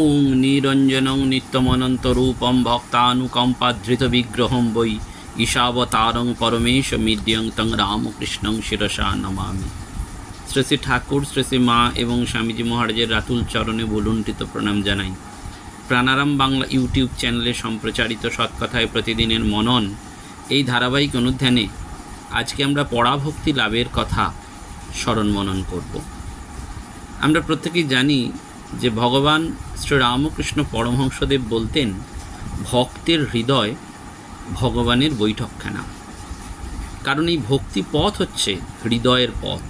ওং নিরঞ্জনং নিত্যমনন্তরূপম ভক্তানুকম্পাধৃতবিগ্রহম বৈ ঈশাবতারং পরমেশ মিদ্যং তং রামকৃষ্ণং শিরসা নমামি। শ্রী শ্রী ঠাকুর শ্রী শ্রী মা এবং স্বামীজি মহারাজের রাতুল চরণে বলুণ্ঠিত প্রণাম জানাই। প্রাণারাম বাংলা ইউটিউব চ্যানেলে সম্প্রচারিত সৎকথায় প্রতিদিনের মনন এই ধারাবাহিক অনুধ্যানে আজকে আমরা পড়াভক্তি লাভের কথা স্মরণ মনন করব। আমরা প্রত্যেকেই জানি যে ভগবান শ্রীরামকৃষ্ণ পরমহংসদেব বলতেন, ভক্তের হৃদয় ভগবানের বৈঠকখানা। কারণ এই ভক্তি পথ হচ্ছে হৃদয়ের পথ।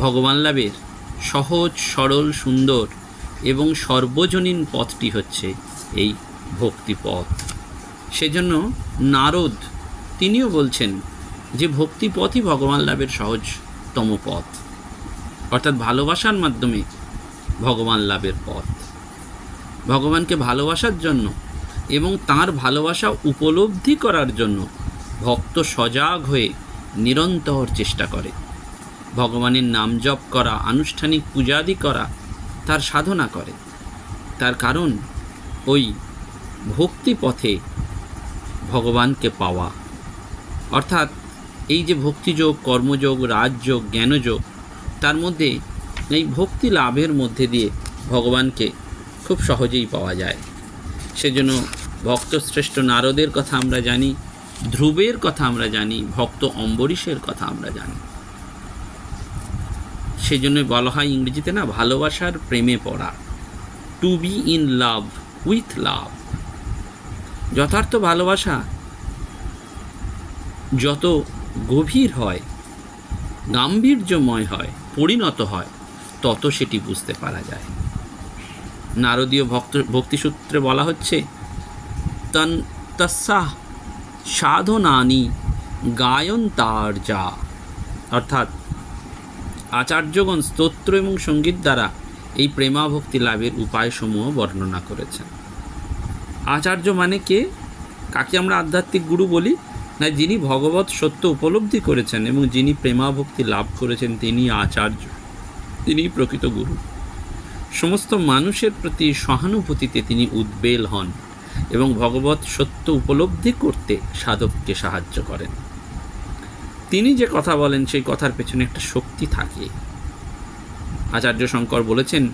ভগবান লাভের সহজ, সরল, সুন্দর এবং সর্বজনীন পথটি হচ্ছে এই ভক্তি পথ। সেজন্য নারদ তিনিও বলছেন যে ভক্তি পথই ভগবান লাভের সহজতম পথ। অর্থাৎ ভালোবাসার মাধ্যমে ভগবান লাভের পথ। ভগবানকে ভালোবাসার জন্য এবং তার ভালোবাসা উপলব্ধি করার জন্য ভক্ত সজাগ হয়ে নিরন্তর চেষ্টা করে। ভগবানের নাম জপ করা, আনুষ্ঠানিক পূজাদি করা তার সাধনা করে। তার কারণ ওই ভক্তি পথে ভগবানকে পাওয়া। অর্থাৎ এই যে ভক্তিযোগ, কর্মযোগ, রাজযোগ, জ্ঞানযোগ, তার মধ্যে এই ভক্তি লাভের মধ্যে দিয়ে ভগবানকে খুব সহজেই পাওয়া যায়। সেজন্য ভক্তশ্রেষ্ঠ নারদের কথা আমরা জানি, ধ্রুবের কথা আমরা জানি, ভক্ত অম্বরীশের কথা আমরা জানি। সেজন্য বলা হয় ইংরেজিতে না, ভালোবাসার প্রেমে পড়া। To be in love with love যথার্থ ভালোবাসা যত গভীর হয়, গাম্ভীর্যময় হয়, পরিণত হয়, তত সেটি বুঝতে পারা যায়। নারদীয় ভক্ত, ভক্তিসূত্রে বলা হচ্ছে তন তস্যাহ সাধনানি গায়ন তার যা অর্থাৎ আচার্যগণ স্তোত্র এবং সংগীত দ্বারা এই প্রেমাভক্তি লাভের উপায়সমূহ বর্ণনা করেছেন। আচার্য মানে কে? কাকে আমরা আধ্যাত্মিক গুরু বলি? না, যিনি ভগবত সত্য উপলব্ধি করেছেন এবং যিনি প্রেমাভক্তি লাভ করেছেন, তিনি আচার্য, তিনি প্রকৃত গুরু। সমস্ত মানুষের প্রতি সহানুভূতিতে তিনি উদ্বেল হন। এবং ভগবত সত্য উপলব্ধি করতে সাধককে সাহায্য করেন। তিনি যে কথা বলেন, সেই কথার পেছনে একটা শক্তি থাকে। আচার্য শঙ্কর বলেছেন,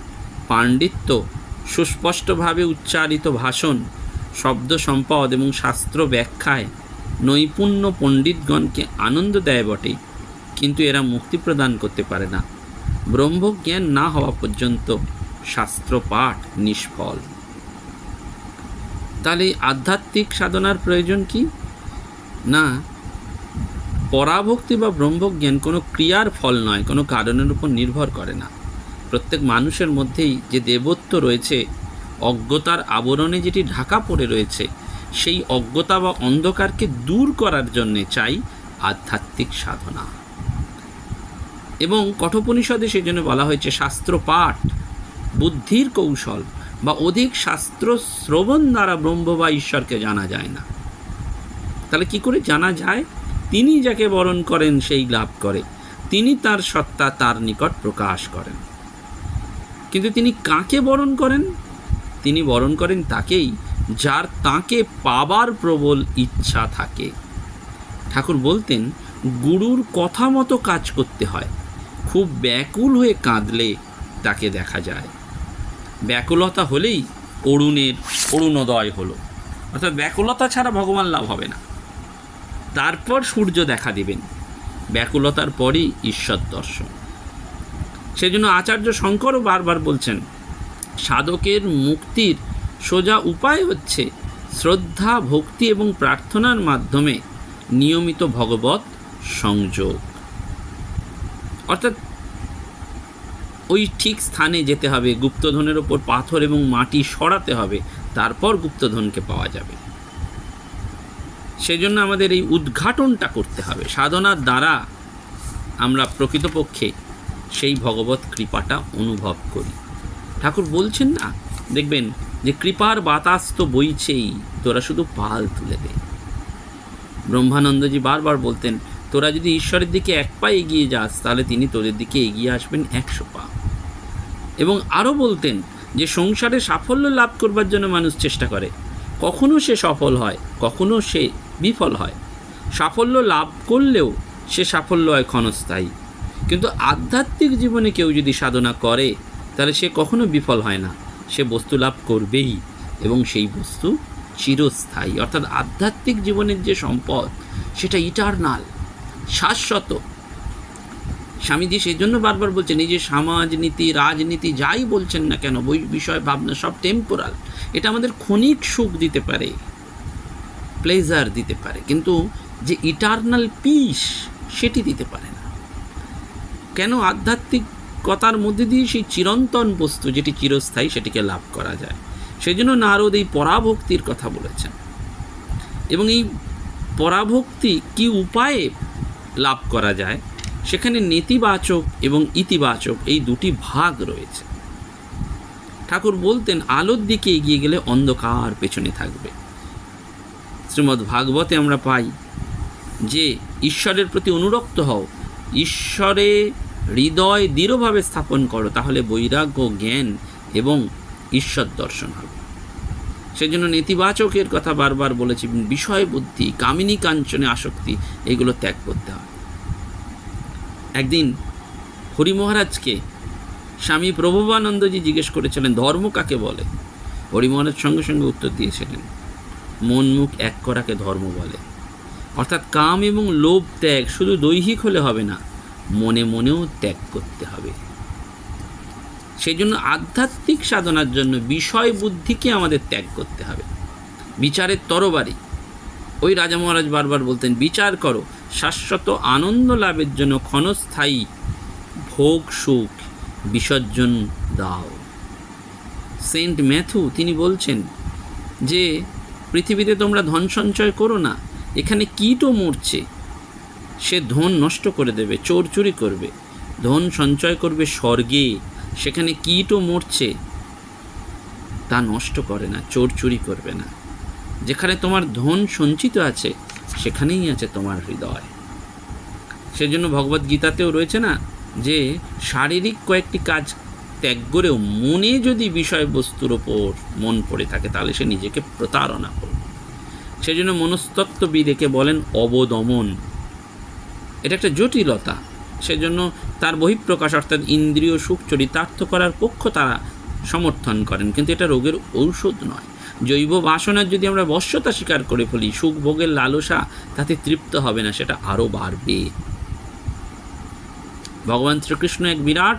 পাণ্ডিত্য, সুস্পষ্টভাবে উচ্চারিত ভাষণ, শব্দ সম্পদ এবং শাস্ত্র ব্যাখ্যায় নৈপুণ্য পণ্ডিতগণকে আনন্দ দেয় বটে কিন্তু এরা মুক্তি প্রদান করতে পারে না। ব্রহ্মজ্ঞান না হওয়া পর্যন্ত শাস্ত্র পাঠ নিষ্ফল। তাহলে আধ্যাত্মিক সাধনার প্রয়োজন কি? না, পরাভক্তি বা ব্রহ্মজ্ঞান কোনো ক্রিয়ার ফল নয়, কোনো কারণের উপর নির্ভর করে না। প্রত্যেক মানুষের মধ্যেই যে দেবত্ব রয়েছে, অজ্ঞতার আবরণে যেটি ঢাকা পড়ে রয়েছে, সেই অজ্ঞতা বা অন্ধকারকে দূর করার জন্যে চাই আধ্যাত্মিক সাধনা। এবং কঠোপনিষদে সেই জন্য বলা হয়েছে শাস্ত্র পাঠ বুদ্ধির কৌশল বা অধিক শাস্ত্র শ্রবণ দ্বারা ব্রহ্ম বা ঈশ্বরকে জানা যায় না। তাহলে কি করে জানা যায়? তিনি যাকে বরণ করেন, সেই লাভ করে। তিনি তার সত্তা তার নিকট প্রকাশ করেন। কিন্তু তিনি কাকে বরণ করেন? তিনি বরণ করেন তাকেই, যার তাকে পাবার প্রবল ইচ্ছা থাকে। ঠাকুর বলতেন, গুরুর কথা মতো কাজ করতে হয়। খুব ব্যাকুল হয়ে কাঁদলে তাকে দেখা যায়। ব্যাকুলতা হলেই অরুণের অরুণোদয় হলো। অর্থাৎ ব্যাকুলতা ছাড়া ভগবান লাভ হবে না। তারপর সূর্য দেখা দিবেন। ব্যাকুলতার পরই ঈশ্বর দর্শন। সেজন্য আচার্য শঙ্করও বারবার বলছেন, সাধকের মুক্তির সোজা উপায় হচ্ছে শ্রদ্ধা, ভক্তি এবং প্রার্থনার মাধ্যমে নিয়মিত ভগবত সংযোগ। অর্থাৎ ওই ঠিক স্থানে যেতে হবে। গুপ্তধনের ওপর পাথর এবং মাটি সরাতে হবে। তারপর গুপ্তধনকে পাওয়া যাবে। সেই জন্য আমাদের এই উদ্ঘাটনটা করতে হবে। সাধনার দ্বারা আমরা প্রকৃতপক্ষে সেই ভগবত কৃপাটা অনুভব করি। ঠাকুর বলছেন না? দেখবেন যে কৃপার বাতাস তো বইছেই, তোরা শুধু পাল তুলে দে। ব্রহ্মানন্দজি বারবার বলতেন, তোরা যদি ঈশ্বরের দিকে এক পা এগিয়ে যাস, তাহলে তিনি তোদের দিকে এগিয়ে আসবেন একশো পা। এবং আরও বলতেন যে সংসারে সাফল্য লাভ করবার জন্য মানুষ চেষ্টা করে। কখনো সে সফল হয়, কখনো সে বিফল হয়। সাফল্য লাভ করলেও সে সাফল্য হয় ক্ষণস্থায়ী। কিন্তু আধ্যাত্মিক জীবনে কেউ যদি সাধনা করে, তাহলে সে কখনো বিফল হয় না। সে বস্তু লাভ করবেই এবং সেই বস্তু চিরস্থায়ী। অর্থাৎ আধ্যাত্মিক জীবনের যে সম্পদ, সেটা ইটারনাল, শাশ্বত। স্বামীজি সেই জন্য বারবার বলছেন, এই যে সমাজনীতি, রাজনীতি যাই বলছেন না কেন, বই বিষয়, ভাবনা সব টেম্পোরাল এটা আমাদের ক্ষণিক সুখ দিতে পারে প্লেজার দিতে পারে, কিন্তু যে ইটারনাল পিস সেটি দিতে পারে না। কেন আধ্যাত্মিকতার মধ্যে দিয়ে সেই চিরন্তন বস্তু যেটি চিরস্থায়ী সেটিকে লাভ করা যায়? সেই জন্য নারদ এই পরাভক্তির কথা বলেছেন। এবং এই পরাভক্তি কি উপায়ে লাভ করা যায়? সেখানে নেতিবাচক এবং ইতিবাচক এই দুটি ভাগ রয়েছে। ঠাকুর বলতেন, আলোর দিকে এগিয়ে গেলে অন্ধকার পেছনে থাকবে। শ্রীমদ্ ভাগবতে আমরা পাই যে, ঈশ্বরের প্রতি অনুরক্ত হও। ঈশ্বরে হৃদয় দৃঢ়ভাবে স্থাপন করো, তাহলে বৈরাগ্য, জ্ঞান এবং ঈশ্বর দর্শন হবে। সেজন্য নেতিবাচকের কথা বারবার বলেছি বিষয় বুদ্ধি কামিনী কাঞ্চনে আসক্তি, এগুলো ত্যাগ করতে হয়। একদিন হরি মহারাজকে স্বামী প্রভবানন্দজি জিজ্ঞেস করেছিলেন, ধর্ম কাকে বলে? হরি মহারাজ সঙ্গে সঙ্গে উত্তর দিয়েছিলেন, মন মুখ এক করাকে ধর্ম বলে। অর্থাৎ কাম এবং লোভ ত্যাগ শুধু দৈহিক হলে হবে না, মনে মনেও ত্যাগ করতে হবে। সেই জন্য আধ্যাত্মিক সাধনার জন্য বিষয় বুদ্ধিকে আমাদের ত্যাগ করতে হবে। বিচারের তরবারি। ওই রাজা মহারাজ বারবার বলতেন, বিচার করো শাশ্বত আনন্দ লাভের জন্য ক্ষণস্থায়ী ভোগ সুখ বিসর্জন দাও। সেন্ট ম্যাথু তিনি বলছেন যে, পৃথিবীতে তোমরা ধন সঞ্চয় করো না, এখানে কীটও মরছে। সে ধন নষ্ট করে দেবে, চোর চুরি করবে। ধন সঞ্চয় করবে স্বর্গে, সেখানে কীটও মরছে। তা নষ্ট করে না, চোর চুরি করবে না। যেখানে তোমার ধন সঞ্চিত আছে সেখানেই আছে তোমার হৃদয়। সেজন্য ভগবদ গীতাতেও রয়েছে না যে, শারীরিক কয়েকটি কাজ ত্যাগ করেও মনে যদি বিষয়বস্তুর ওপর মন পড়ে থাকে, তাহলে সে নিজেকে প্রতারণা করবে। সেজন্য মনস্তত্ত্ববিদ একে বলেন অবদমন। এটা একটা জটিলতা। সেজন্য তার বহিঃপ্রকাশ অর্থাৎ ইন্দ্রিয় সুখ চরিতার্থ করার পক্ষ তারা সমর্থন করেন, কিন্তু এটা রোগের ঔষধ নয়। জৈব বাসনার যদি আমরা বশ্যতা স্বীকার করে ফেলি, সুখ ভোগের লালসা তাতে তৃপ্ত হবে না, সেটা আরও বাড়বে। ভগবান শ্রীকৃষ্ণ এক বিরাট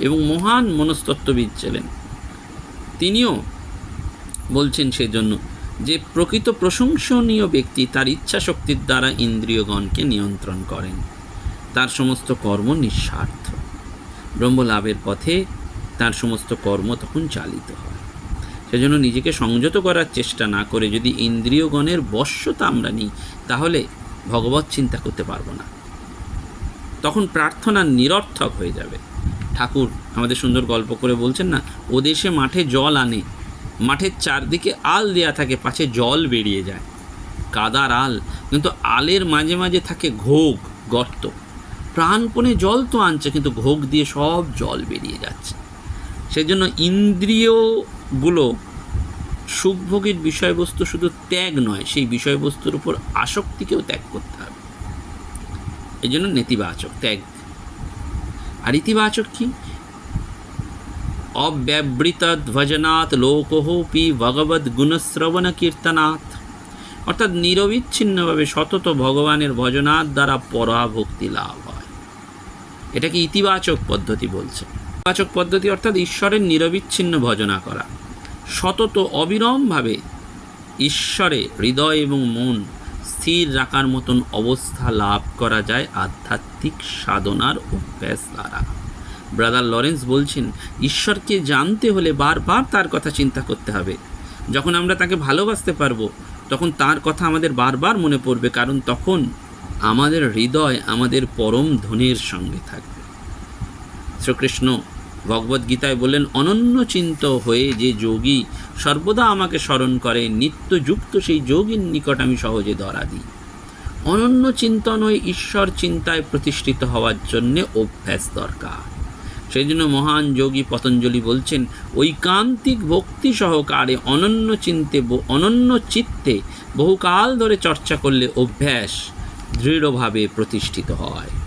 এবং মহান মনস্তত্ত্ববিদ ছিলেন। তিনিও বলছেন সেজন্য যে, প্রকৃত প্রশংসনীয় ব্যক্তি তার ইচ্ছা শক্তির দ্বারা ইন্দ্রিয়গণকে নিয়ন্ত্রণ করেন। তার সমস্ত কর্ম নিঃস্বার্থ। ব্রহ্মলাভের পথে তার সমস্ত কর্ম তখন চালিত হয়। সেজন্য নিজেকে সংযত করার চেষ্টা না করে যদি ইন্দ্রিয়গণের বশ্যতা আমরা নিই, তাহলে ভগবত চিন্তা করতে পারব না। তখন প্রার্থনা নিরর্থক হয়ে যাবে। ঠাকুর আমাদের সুন্দর গল্প করে বলছেন না, ও দেশে মাঠে জল আনে, মাঠের চারদিকে আল দেয়া থাকে, পাছে জল বেরিয়ে যায়। কাদার আল, কিন্তু আলের মাঝে মাঝে থাকে ঘোগ, গর্ত। প্রাণপণে জল তো আনছে, কিন্তু ঘোগ দিয়ে সব জল বেরিয়ে যাচ্ছে। সেজন্য ইন্দ্রিয়গুলো সুখভোগের বিষয়বস্তু শুধু ত্যাগ নয়, সেই বিষয়বস্তুর উপর আসক্তিকেও ত্যাগ করতে হবে। এই জন্য নেতিবাচক ত্যাগ। আর ইতিবাচক কি? অব্যবৃত ধ্বজনাথ লোকহপি ভগবদ গুণশ্রবণ কীর্তনাথ অর্থাৎ নিরবিচ্ছিন্নভাবে সতত ভগবানের ভজনার দ্বারা পরাভক্তি লাভ হয়। এটাকে ইতিবাচক পদ্ধতি বলছে ইতিবাচক পদ্ধতি অর্থাৎ ঈশ্বরের নিরবিচ্ছিন্ন ভজনা করা। সতত অবিরমভাবে ঈশ্বরে হৃদয় এবং মন স্থির রাখার মতন অবস্থা লাভ করা যায় আধ্যাত্মিক সাধনার অভ্যাস দ্বারা। ব্রাদার লরেন্স বলছেন, ঈশ্বরকে জানতে হলে বারবার তার কথা চিন্তা করতে হবে। যখন আমরা তাকে ভালোবাসতে পারব, তখন তার কথা আমাদের বারবার মনে পড়বে, কারণ তখন আমাদের হৃদয় আমাদের পরম ধনের সঙ্গে থাকবে। শ্রীকৃষ্ণ ভগবদ্গীতায় বললেন, অনন্য চিন্ত হয়ে যে যোগী সর্বদা আমাকে স্মরণ করে নিত্যযুক্ত সেই যোগীর নিকট আমি সহজে ধরা দিই অনন্য চিন্তন হয়ে ঈশ্বর চিন্তায় প্রতিষ্ঠিত হওয়ার জন্যে অভ্যাস দরকার। সেই জন্য মহান যোগী পতঞ্জলি বলছেন, ঐকান্তিক ভক্তি সহকারে অনন্য চিন্তে অনন্য চিত্তে বহুকাল ধরে চর্চা করলে অভ্যাস দৃঢ়ভাবে প্রতিষ্ঠিত হয়।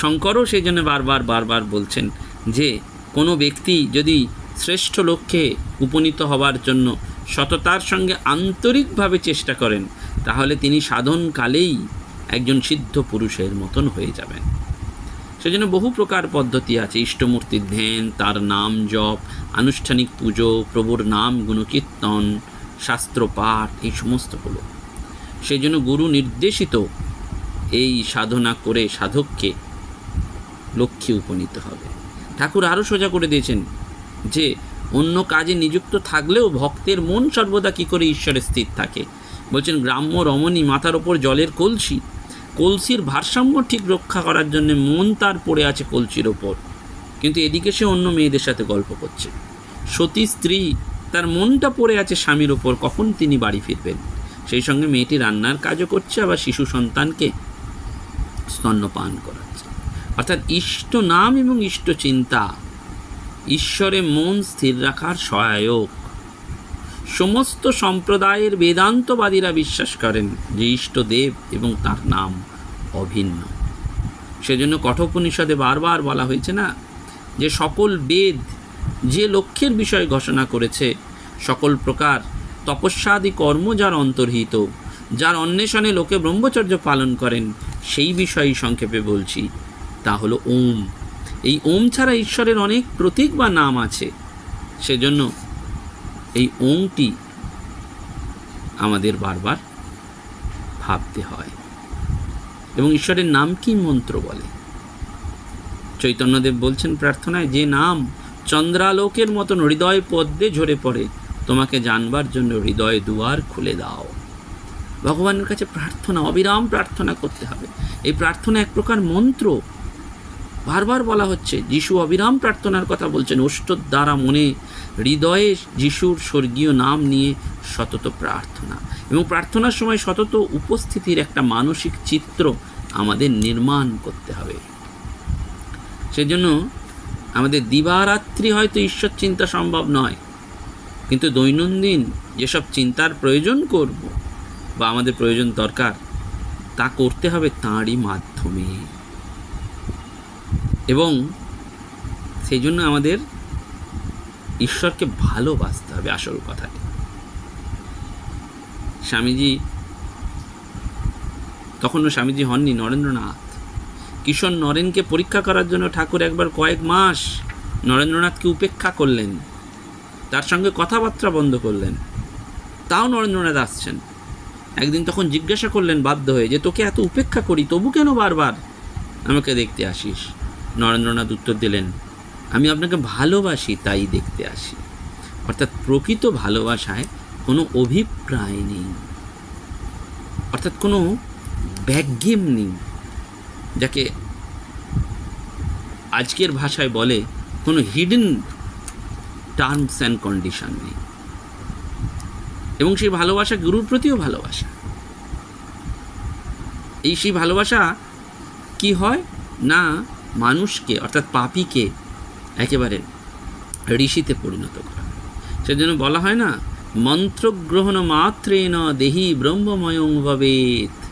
শঙ্করও সেই জন্য বারবার বারবার বলছেন যে, কোনো ব্যক্তি যদি শ্রেষ্ঠ লক্ষ্যে উপনীত হবার জন্য সততার সঙ্গে আন্তরিকভাবে চেষ্টা করেন, তাহলে তিনি সাধনকালেই একজন সিদ্ধ পুরুষের মতন হয়ে যাবেন। সেজন্য বহু প্রকার পদ্ধতি আছে ইষ্টমূর্তির ধ্যান, তার নাম জপ, আনুষ্ঠানিক পুজো, প্রভুর নাম গুণকীর্তন শাস্ত্র পাঠ এই সমস্তগুলো। সেই জন্য গুরু নির্দেশিত এই সাধনা করে সাধককে লক্ষ্যে উপনীত হবে। ঠাকুর আরও সোজা করে দিয়েছেন যে, অন্য কাজে নিযুক্ত থাকলেও ভক্তের মন সর্বদা কী করে ঈশ্বরে স্থির থাকে? বলছেন, গ্রাম্য রমণী মাথার ওপর জলের কলসি। কলসির ভারসাম্য ঠিক রক্ষা করার জন্য মন তার পড়ে আছে কলসির ওপর। কিন্তু এদিকে সে অন্য মেয়েদের সাথে গল্প করছে। সতী স্ত্রী, তার মনটা পড়ে আছে স্বামীর ওপর, কখন তিনি বাড়ি ফিরবেন? সেই সঙ্গে মেয়েটি রান্নার কাজও করছে, আবার শিশু সন্তানকে স্তন্যপান করাচ্ছে অর্থাৎ ইষ্ট নাম এবং ইষ্ট চিন্তা। ঈশ্বরে মন স্থির রাখার সহায়ক। সমস্ত সম্প্রদায়ের বেদান্তবাদীরা বিশ্বাস করেন যে ইষ্টদেব এবং তার নাম অভিন্ন। সেজন্য কঠোপনিষদে বারবার বলা হয়েছে না যে সকল বেদ যে লক্ষ্যের বিষয় ঘোষণা করেছে, সকল প্রকার তপস্যাদি কর্ম যার অন্তর্হিত, যার অন্বেষণে লোকে ব্রহ্মচর্য পালন করেন, সেই বিষয়ই সংক্ষেপে বলছি। তা হলো ওম। এই ওম ছাড়া ঈশ্বরের অনেক প্রতীক বা নাম আছে। সেজন্য এই ওমটি আমাদের বারবার ভাবতে হয়। এবং ঈশ্বরের নাম কি মন্ত্র বলে? চৈতন্যদেব বলছেন প্রার্থনায়, যে নাম চন্দ্রালোকের মতন হৃদয় পদ্মে ঝরে পড়ে, তোমাকে জানবার জন্য হৃদয় দুয়ার খুলে দাও। ভগবানের কাছে প্রার্থনা, অবিরাম প্রার্থনা করতে হবে। এই প্রার্থনা এক প্রকার মন্ত্র। বারবার বলা হচ্ছে, যিশু অবিরাম প্রার্থনার কথা বলছেন অষ্টর দ্বারা মনে হৃদয়ে যিশুর স্বর্গীয় নাম নিয়ে সতত প্রার্থনা। এবং প্রার্থনার সময় সতত উপস্থিতির একটা মানসিক চিত্র আমাদের নির্মাণ করতে হবে। সেজন্য আমাদের দিবারাত্রি হয়তো ঈশ্বর চিন্তা সম্ভব নয়, কিন্তু দৈনন্দিন যেসব চিন্তার প্রয়োজন করব বা আমাদের প্রয়োজন দরকার, তা করতে হবে তাঁরই মাধ্যমে। এবং সেই জন্য আমাদের ঈশ্বরকে ভালোবাসতে হবে আসল কথাটি। স্বামীজি, তখনও স্বামীজি হননি নরেন্দ্রনাথ। কিশোর নরেনকে পরীক্ষা করার জন্য ঠাকুর একবার কয়েক মাস নরেন্দ্রনাথকে উপেক্ষা করলেন। তার সঙ্গে কথাবার্তা বন্ধ করলেন। তাও নরেন্দ্রনাথ আসছেন। একদিন তখন জিজ্ঞাসা করলেন বাধ্য হয়ে যে, তোকে এত উপেক্ষা করি, তবু কেন বারবার আমাকে দেখতে আসিস? নরেন্দ্রনাথ উত্তর দিলেন, আমি আপনাকে ভালোবাসি, তাই দেখতে আসি। অর্থাৎ প্রকৃত ভালোবাসায় কোনো অভিপ্রায় নেই। অর্থাৎ কোনো ব্যাগ্যেম নেই। যাকে আজকের ভাষায় বলে কোনো হিডেন টার্মস অ্যান্ড কন্ডিশন নেই। এবং সেই ভালোবাসা গুরুর প্রতিও ভালোবাসা। এই সেই ভালোবাসা কি হয়? না মানুষকে, অর্থাৎ পাপিকে একেবারে ঋষিতে পরিণত করা। সেজন্য বলা হয় না, মন্ত্রগ্রহণ মাত্রেন দেহি ব্রহ্মময়ং ভবেত।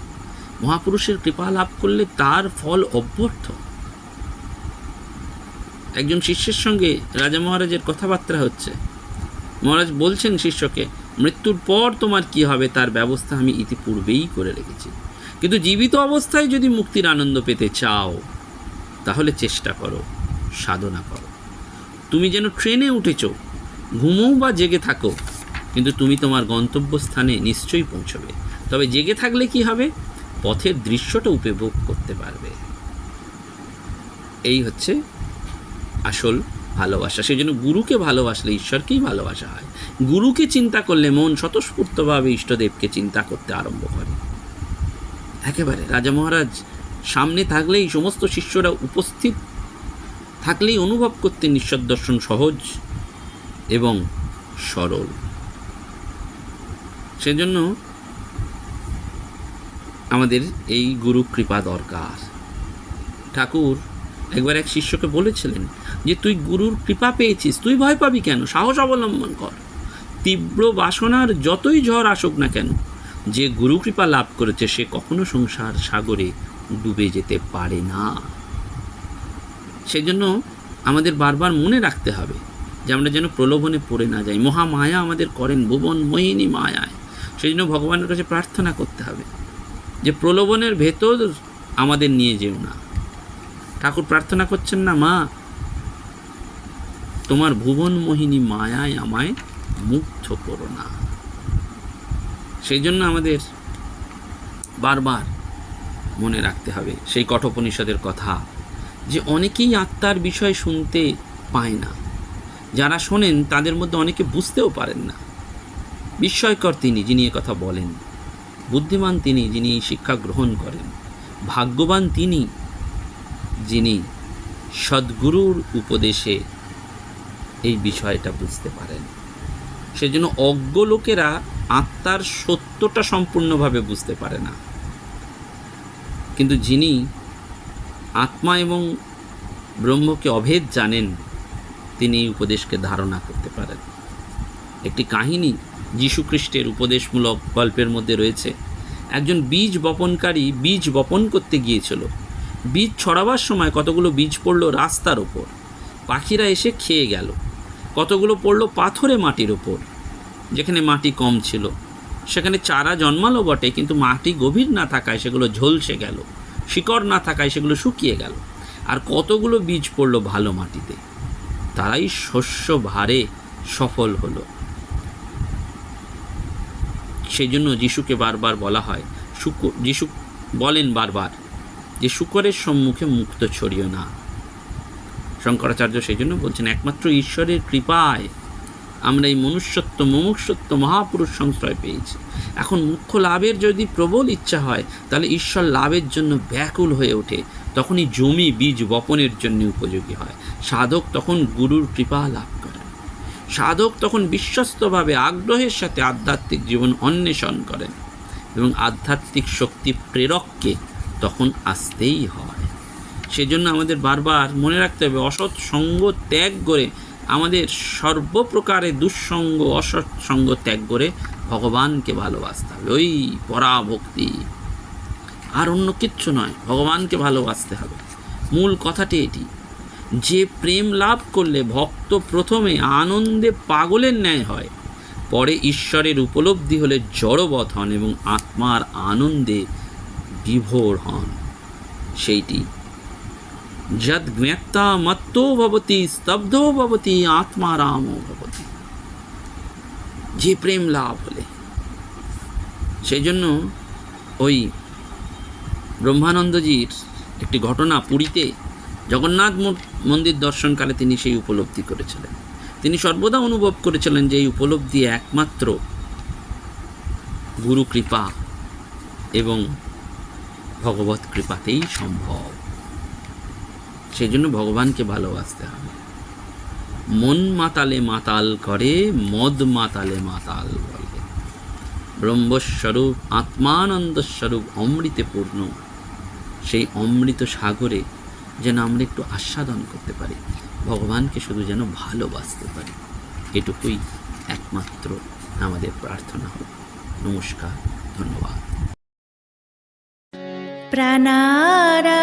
মহাপুরুষের কৃপা লাভ করলে তার ফল অভ্যর্থ একজন শিষ্যের সঙ্গে রাজা মহারাজের কথাবার্তা হচ্ছে। মহারাজ বলছেন শিষ্যকে, মৃত্যুর পর তোমার কি হবে? তার ব্যবস্থা আমি ইতিপূর্বেই করে রেখেছি। কিন্তু জীবিত অবস্থায় যদি মুক্তির আনন্দ পেতে চাও তাহলে চেষ্টা করো, সাধনা করো। তুমি যেন ট্রেনে উঠেছ, ঘুমোও বা জেগে থাকো, কিন্তু তুমি তোমার গন্তব্যস্থানে নিশ্চয়ই পৌঁছবে। তবে জেগে থাকলে কি হবে? পথের দৃশ্যটা উপভোগ করতে পারবে। এই হচ্ছে আসল ভালোবাসা। সেই জন্য গুরুকে ভালোবাসলে ঈশ্বরকেই ভালোবাসা হয়। গুরুকে চিন্তা করলে মন স্বতঃস্ফূর্তভাবে ইষ্টদেবকে চিন্তা করতে আরম্ভ করে। একেবারে রাজা মহারাজ সামনে থাকলেই সমস্ত শিষ্যরা উপস্থিত, থাকলেই অনুভব করতে ঈশ্বর দর্শন সহজ এবং সরল। সেজন্য আমাদের এই গুরু কৃপা দরকার। ঠাকুর একবার এক শিষ্যকে বলেছিলেন যে, তুই গুরুর কৃপা পেয়েছিস, তুই ভয় পাবি কেন? সাহস অবলম্বন কর। তীব্র বাসনার যতই ঝড় আসুক না কেন, যে গুরু কৃপা লাভ করেছে সে কখনো সংসার সাগরে ডুবে যেতে পারে না। সেই জন্য আমাদের বারবার মনে রাখতে হবে যে আমরা যেন প্রলোভনে পড়ে না যাই। মহামায়া আমাদের করেন ভুবন মোহিনী মায়ায়। সেই জন্য ভগবানের কাছে প্রার্থনা করতে হবে যে প্রলোভনের ভেতর আমাদের নিয়ে যেও না। ঠাকুর প্রার্থনা করছেন না, মা, তোমার ভুবন মোহিনী মায়ায় আমায় মুগ্ধ করো না। সেই জন্য আমাদের বারবার মনে রাখতে হবে, সেই কঠোপনিষদের কথা, যে অনেকেই আত্মার বিষয় শুনতে পায় না। যারা শোনেন, তাদের মধ্যে অনেকে বুঝতেও পারেন না। বিস্ময়কর তিনি যিনি কথা বলেন, বুদ্ধিমান তিনি যিনি এই শিক্ষা গ্রহণ করেন, ভাগ্যবান তিনি যিনি সদ্গুরুর উপদেশে এই বিষয়টা বুঝতে পারেন। সেজন্য অজ্ঞ লোকেরা আত্মার সত্যটা সম্পূর্ণভাবে বুঝতে পারে না। কিন্তু যিনি আত্মা এবং ব্রহ্মকে অভেদ জানেন, তিনি এই উপদেশকে ধারণা করতে পারেন। একটি কাহিনী যীশুখ্রিস্টের উপদেশমূলক গল্পের মধ্যে রয়েছে। একজন বীজ বপনকারী বীজ বপন করতে গিয়েছিল। বীজ ছড়াবার সময় কতগুলো বীজ পড়ল রাস্তার ওপর। পাখিরা এসে খেয়ে গেল। কতগুলো পড়ল পাথরে মাটির ওপর। যেখানে মাটি কম ছিল। সেখানে চারা জন্মালো বটে, কিন্তু মাটি গভীর না থাকায় সেগুলো ঝলসে গেল, শিকড় না থাকায় সেগুলো শুকিয়ে গেল। আর কতগুলো বীজ পড়ল ভালো মাটিতে? তারাই শস্য ভারে সফল হলো। সেই জন্য যিশুকে বারবার বলা হয়, শুকর, যিশু বলেন বারবার যে শুকরের সম্মুখে মুক্ত ছড়িও না। শঙ্করাচার্য সেই জন্য বলছেন, একমাত্র ঈশ্বরের কৃপায় আমরা এই মনুষ্যত্ব মুমুক্ষত্ব মহাপুরুষ সংশ্রয় পেয়েছি। এখন মুখ্য লাভের যদি প্রবল ইচ্ছা হয়, তাহলে ঈশ্বর লাভের জন্য ব্যাকুল হয়ে ওঠে। তখনই জমি, বীজ বপনের জন্য উপযোগী হয়। সাধক তখন গুরুর কৃপা লাভ করেন সাধক তখন বিশ্বস্তভাবে আগ্রহের সাথে আধ্যাত্মিক জীবন অন্বেষণ করেন এবং আধ্যাত্মিক শক্তি প্রেরককে তখন আসতেই হয়। সেজন্য আমাদের বারবার মনে রাখতে হবে, অসৎ সঙ্গ ত্যাগ করে আমাদের সর্বপ্রকারে দুঃসঙ্গ, অসৎসঙ্গ ত্যাগ করে ভগবানকে ভালোবাসতে হবে। ওই পরাভক্তি। আর অন্য কিচ্ছু নয়, ভগবানকে ভালোবাসতে হবে। মূল কথাটি এটি, যে প্রেম লাভ করলে ভক্ত প্রথমে আনন্দে পাগলের ন্যায় হয়, পরে ঈশ্বরের উপলব্ধি হলে জড়বৎ হন এবং আত্মার আনন্দে বিভোর হন। সেইটি যদ জ্ঞাতা মত্তো ভবতি স্তব্ধ ভবতি আত্মারামও ভবতি যে প্রেম লাভ হলে সেই জন্য ওই ব্রহ্মানন্দজির একটি ঘটনা পুরীতে জগন্নাথ মন্দির দর্শনকালে তিনি সেই উপলব্ধি করেছিলেন তিনি সর্বদা অনুভব করেছিলেন যে এই উপলব্ধি একমাত্র গুরু কৃপা এবং ভগবত কৃপাতেই সম্ভব। সেই জন্য ভগবানকে ভালোবাসতে হবে। মন মাতালে মাতাল করে, মদ মাতালে মাতাল বলে। ব্রহ্মস্বরূপ, আত্মানন্দস্বরূপ, অমৃতে পূর্ণ। সেই অমৃত সাগরে যেন আমরা একটু আস্বাদন করতে পারি, ভগবানকে শুধু যেন ভালোবাসতে পারি। এটুকুই একমাত্র আমাদের প্রার্থনা। হোক নমস্কার, ধন্যবাদ। প্রাণারাম।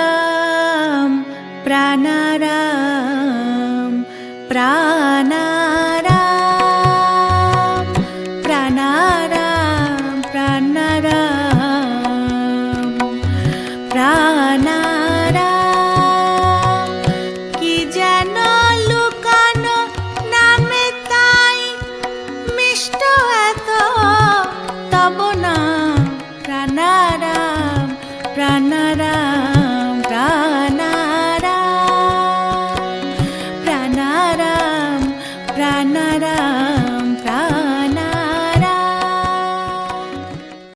प्राणाराम प्राणाराम